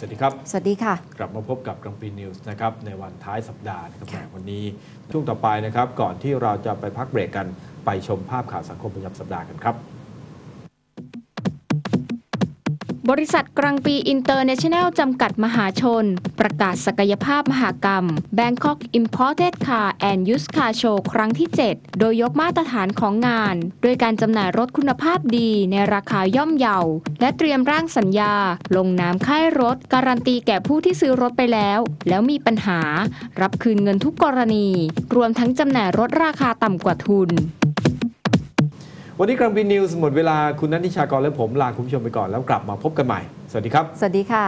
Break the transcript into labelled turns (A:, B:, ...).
A: สวัสดีครับ
B: สวัสดีค่ะ
A: กลับมาพบกับกรังปีนิวส์นะครับในวันท้ายสัปดาห์นะครับแหมวันนี้ช่วงต่อไปนะครับ ก่อนที่เราจะไปพักเบรกกันไปชมภาพข่าวสังคมประจำสัปดาห์กันครับ
C: บริษัทกรังปีอินเตอร์เนชั่นแนลจำกัดมหาชน ประกาศศักยภาพมหากรรม Bangkok Imported Car and Used Car Show ครั้งที่ 7 โดยยกมาตรฐานของงาน โดยการจำหน่ายรถคุณภาพดีในราคาย่อมเยา และเตรียมร่างสัญญา ลงนามค่ายรถ การันตีแก่ผู้ที่ซื้อรถไปแล้ว แล้วมีปัญหา รับคืนเงินทุกกรณี รวมทั้งจำหน่ายรถราคาต่ำกว่าทุน
A: วันนี้กรังปีนิวส์หมดเวลาคุณนันทิชากรและผมลาคุณผู้ชมไปก่อนแล้วกลับมาพบกันใหม่ สวัสดีครับ
B: สวัสดีค่ะ